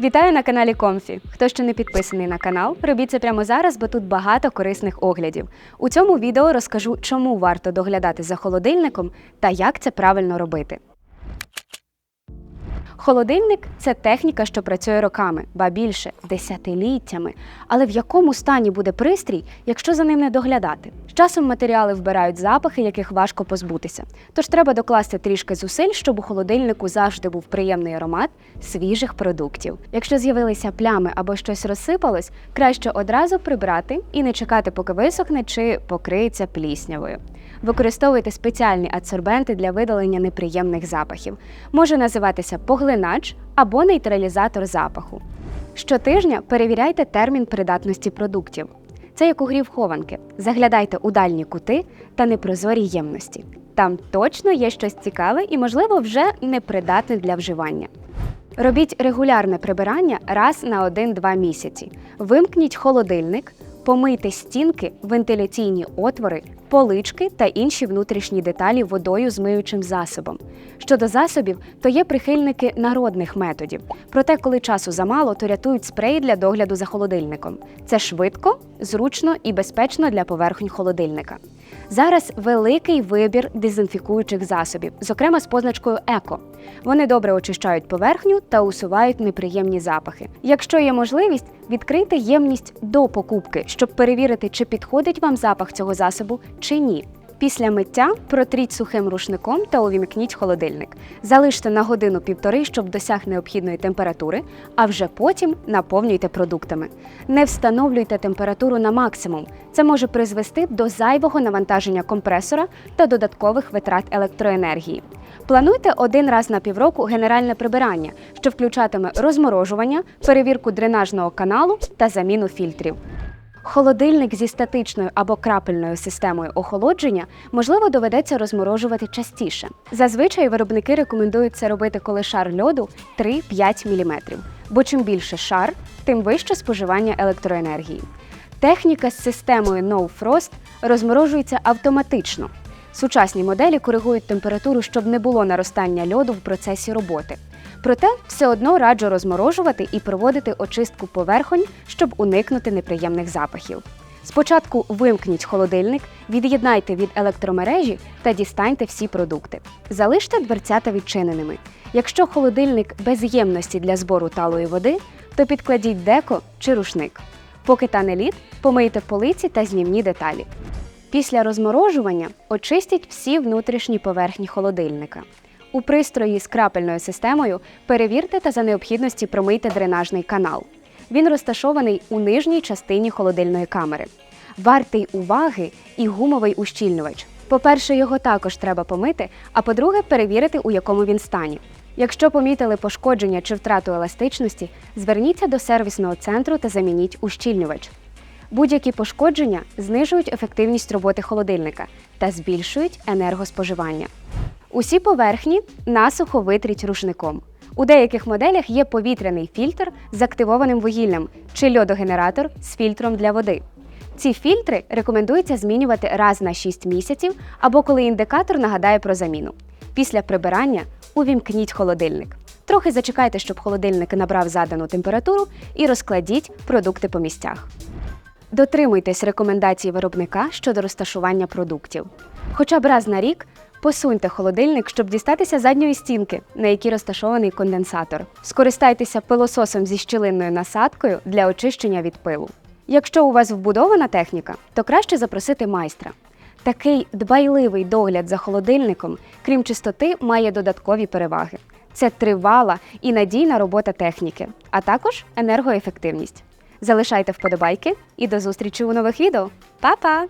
Вітаю на каналі Комфі. Хто ще не підписаний на канал, робіть це прямо зараз, бо тут багато корисних оглядів. У цьому відео розкажу, чому варто доглядати за холодильником та як це правильно робити. Холодильник це техніка, що працює роками, ба більше десятиліттями. Але в якому стані буде пристрій, якщо за ним не доглядати? З часом матеріали вбирають запахи, яких важко позбутися. Тож треба докласти трішки зусиль, щоб у холодильнику завжди був приємний аромат свіжих продуктів. Якщо з'явилися плями або щось розсипалось, краще одразу прибрати і не чекати, поки висохне чи покриється пліснявою. Використовуйте спеціальні адсорбенти для видалення неприємних запахів. Може називатися поглинач або нейтралізатор запаху. Щотижня перевіряйте термін придатності продуктів. Це як у грі в. Заглядайте у дальні кути та непрозорі ємності. Там точно є щось цікаве і, можливо, вже непридатне для вживання. Робіть регулярне прибирання раз на 1-2 місяці. Вимкніть холодильник, помийте стінки, вентиляційні отвори, полички та інші внутрішні деталі водою з миючим засобом. Щодо засобів, то є прихильники народних методів. Проте, коли часу замало, то рятують спреї для догляду за холодильником. Це швидко, зручно і безпечно для поверхонь холодильника. Зараз великий вибір дезінфікуючих засобів, зокрема з позначкою еко. Вони добре очищають поверхню та усувають неприємні запахи. Якщо є можливість, відкрийте ємність до покупки, щоб перевірити, чи підходить вам запах цього засобу чи ні. Після миття протріть сухим рушником та увімкніть холодильник. Залиште на годину-півтори, щоб досяг необхідної температури, а вже потім наповнюйте продуктами. Не встановлюйте температуру на максимум. Це може призвести до зайвого навантаження компресора та додаткових витрат електроенергії. Плануйте один раз на півроку генеральне прибирання, що включатиме розморожування, перевірку дренажного каналу та заміну фільтрів. Холодильник зі статичною або крапельною системою охолодження можливо доведеться розморожувати частіше. Зазвичай виробники рекомендують це робити, коли шар льоду 3-5 мм, бо чим більше шар, тим вище споживання електроенергії. Техніка з системою No Frost розморожується автоматично. Сучасні моделі коригують температуру, щоб не було наростання льоду в процесі роботи. Проте все одно раджу розморожувати і проводити очистку поверхонь, щоб уникнути неприємних запахів. Спочатку вимкніть холодильник, від'єднайте від електромережі та дістаньте всі продукти. Залиште дверцята відчиненими. Якщо холодильник без ємності для збору талої води, то підкладіть деко чи рушник. Поки тане лід, помийте полиці та знімні деталі. Після розморожування очистіть всі внутрішні поверхні холодильника. У пристрої з крапельною системою перевірте та за необхідності промийте дренажний канал. Він розташований у нижній частині холодильної камери. Вартий уваги і гумовий ущільнювач. По-перше, його також треба помити, а по-друге, перевірити, у якому він стані. Якщо помітили пошкодження чи втрату еластичності, зверніться до сервісного центру та замініть ущільнювач. Будь-які пошкодження знижують ефективність роботи холодильника та збільшують енергоспоживання. Усі поверхні насухо витріть рушником. У деяких моделях є повітряний фільтр з активованим вугіллям чи льодогенератор з фільтром для води. Ці фільтри рекомендується змінювати раз на 6 місяців або коли індикатор нагадає про заміну. Після прибирання увімкніть холодильник. Трохи зачекайте, щоб холодильник набрав задану температуру і розкладіть продукти по місцях. Дотримуйтесь рекомендацій виробника щодо розташування продуктів. Хоча б раз на рік посуньте холодильник, щоб дістатися задньої стінки, на якій розташований конденсатор. Скористайтеся пилососом зі щілинною насадкою для очищення від пилу. Якщо у вас вбудована техніка, то краще запросити майстра. Такий дбайливий догляд за холодильником, крім чистоти, має додаткові переваги. Це тривала і надійна робота техніки, а також енергоефективність. Залишайте вподобайки і до зустрічі у нових відео. Па-па!